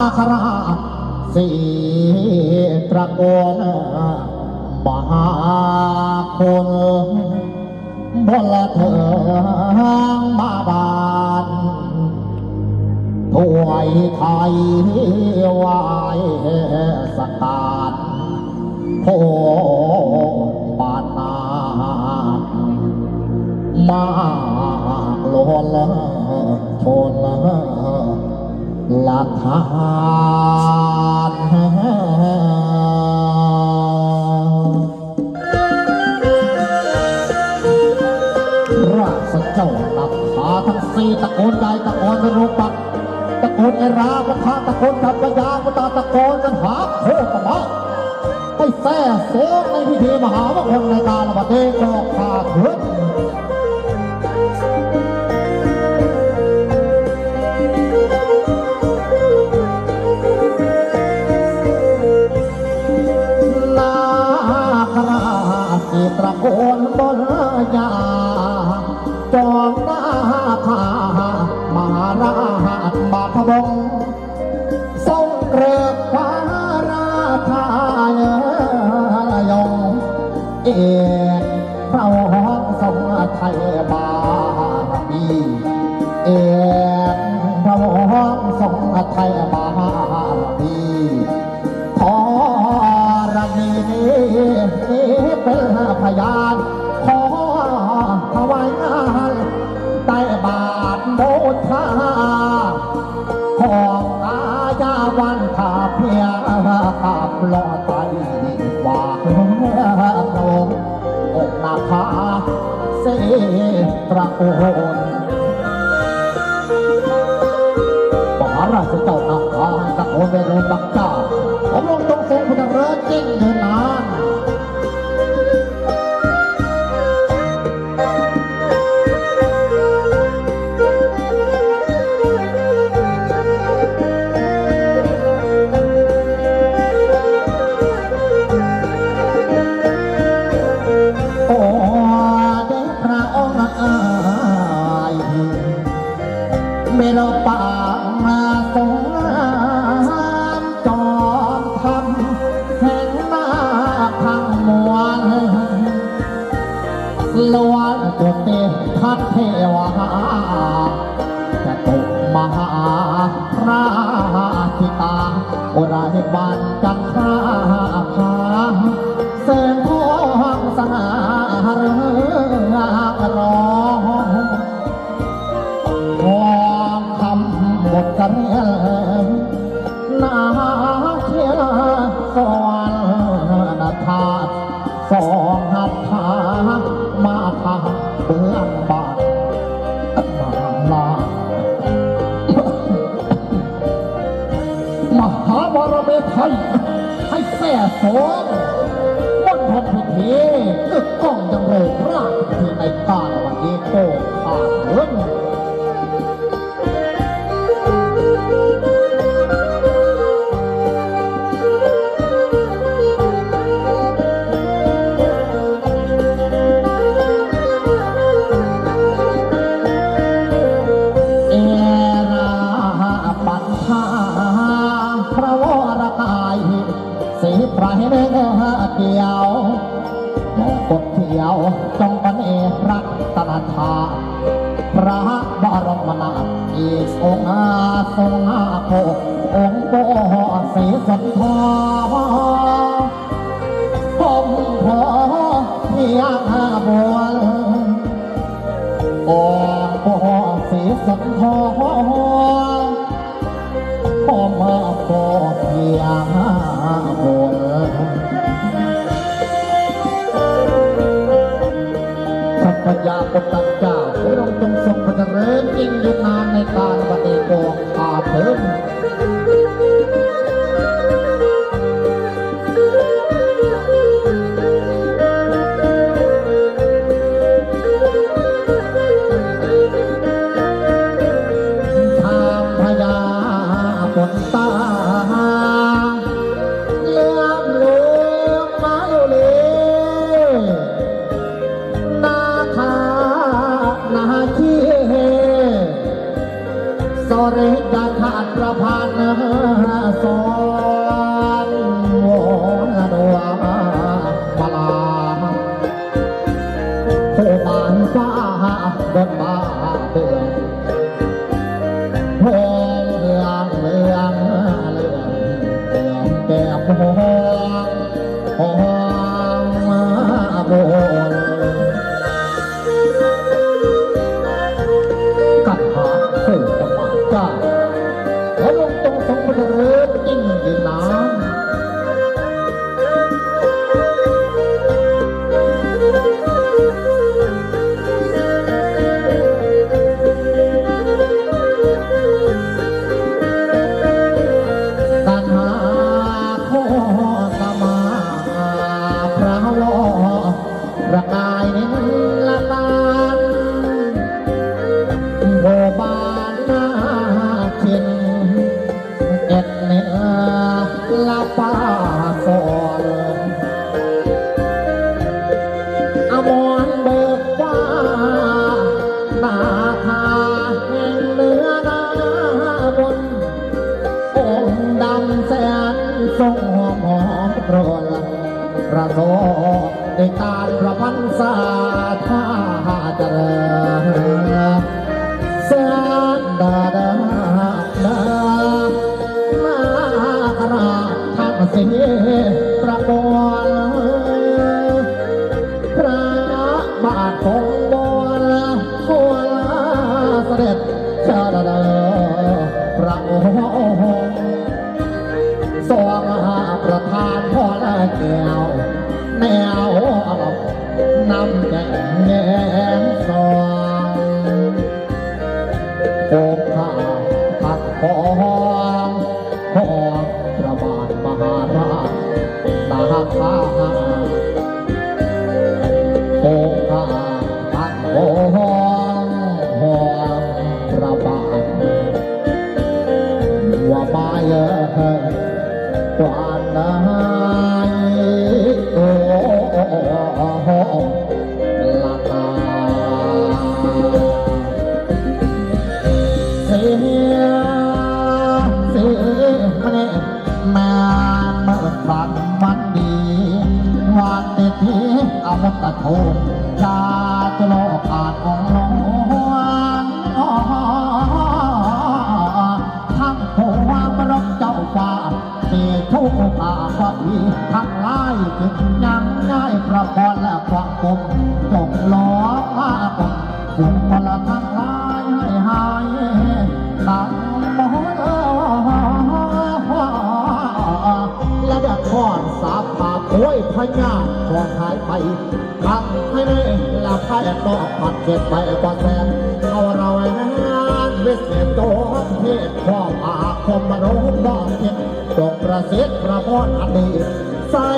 คราสีตระโกนมหาคุณบนละเถิงมาบานถวยไทยวายสการโพบานามา ทานราชเจ้านับขาทั้งสี่ตะโกนใหญ่ตะโกนไม่รู้ปักตะโกนเอราพระพาตะโกนจับปัญญาพระตาตะโกนกันหาโคตรมาไปแซ่โซงในพิธีมหามงคลในการละบัดเดก็ขาดเถิด ทรงเริกฟ้าราชายงเอกพระองค์ทรงไทยบารมีเอกพระองค์ทรงไทยบารมีขอรณีเป็นพยานขอถวายงานใต้บาทโมทาขอ วันทาเพียขับลอดไปกว่าโลงอกนาคาเสตระโอนมหาราชเจ้านาคาตะโกนไปเรื่องบักจ้าผมลงตรงทรงพนังเรือจิ้งเดินน เมืองบาทมาลามหาวรเมไทยให้แส่สอ พระวรกายสีไพรเนื้อเกี่ยวกดเที่ยวจงบันเอรักตนาธาพระบรมนาถอีกองค์อาทรงอาโคองค์โตสีสันทอง พยาปตัเจ้าพระองค์จงทรงพระเจริญยิ่งยืนนานในการปฏิโกงอาเพิ่ม สอนวอนดวงมาลาผู้บานฟ้าบนบาเบืองทอเมืองเมือเลืองเลืองแก้มหอมหอม แสนทรงหอมหอมโปรดประโสในการประพันธ์สาธาเจริญแสนดาดาดานาคราชทั้งสี่ป วน โทชาจะโลกอาจของลงหลวงทั้งผู้วางบรมเจ้าฟ้าเสียทุกอาพอดีทั้งไล่จึงยังง่ายประพรและความกลมจงล้อมาบนฝุงพลทั้งหลายให้หายตั้งมโหและด็กขอนสาผาโอยพญา ขอหายไปทำให้ได้ละพายต่อผัดเก็บไปก่อนแทนเอาเราไว้งานวสเนโตเทศพ่ออาคมมโนบองเก็บตกประสิทธิ์พระพรอดีตใส่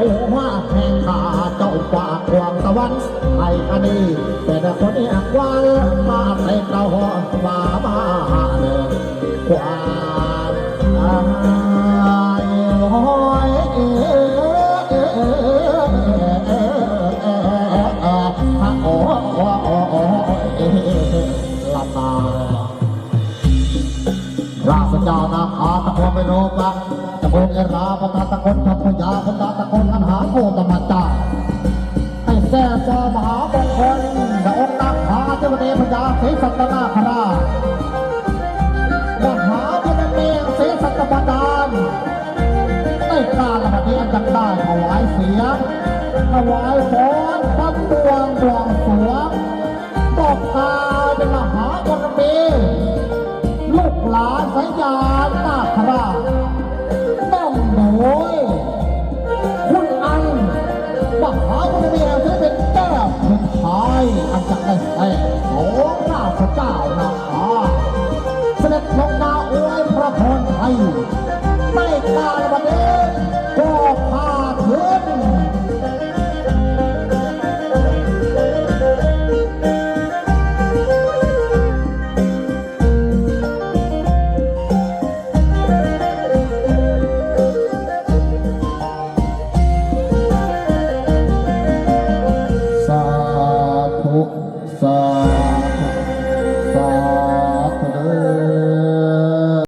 หัวแห่งขาเจ้าฝากความตะวันไอ้อันนี้เป็นคนเอกว่ามาใส่เต้าหอ ตะโกนไปโรกังตะโกนเอราปตาตะโกนทัพยาปตาตะโกนอันหาโกตมาจาให้แซ่ซอมหามงคลดองนาคาเจ้าเดพญาศรีสัตนาคราชมหาพนเมงศรีสัตบดานในกาละบัดนี้อันจังได้ถวายเสียงถวายฟ้อนพับดวงบวงสวงตบอกกล่าเป็นมหาพนเมงลูกหลานสายยา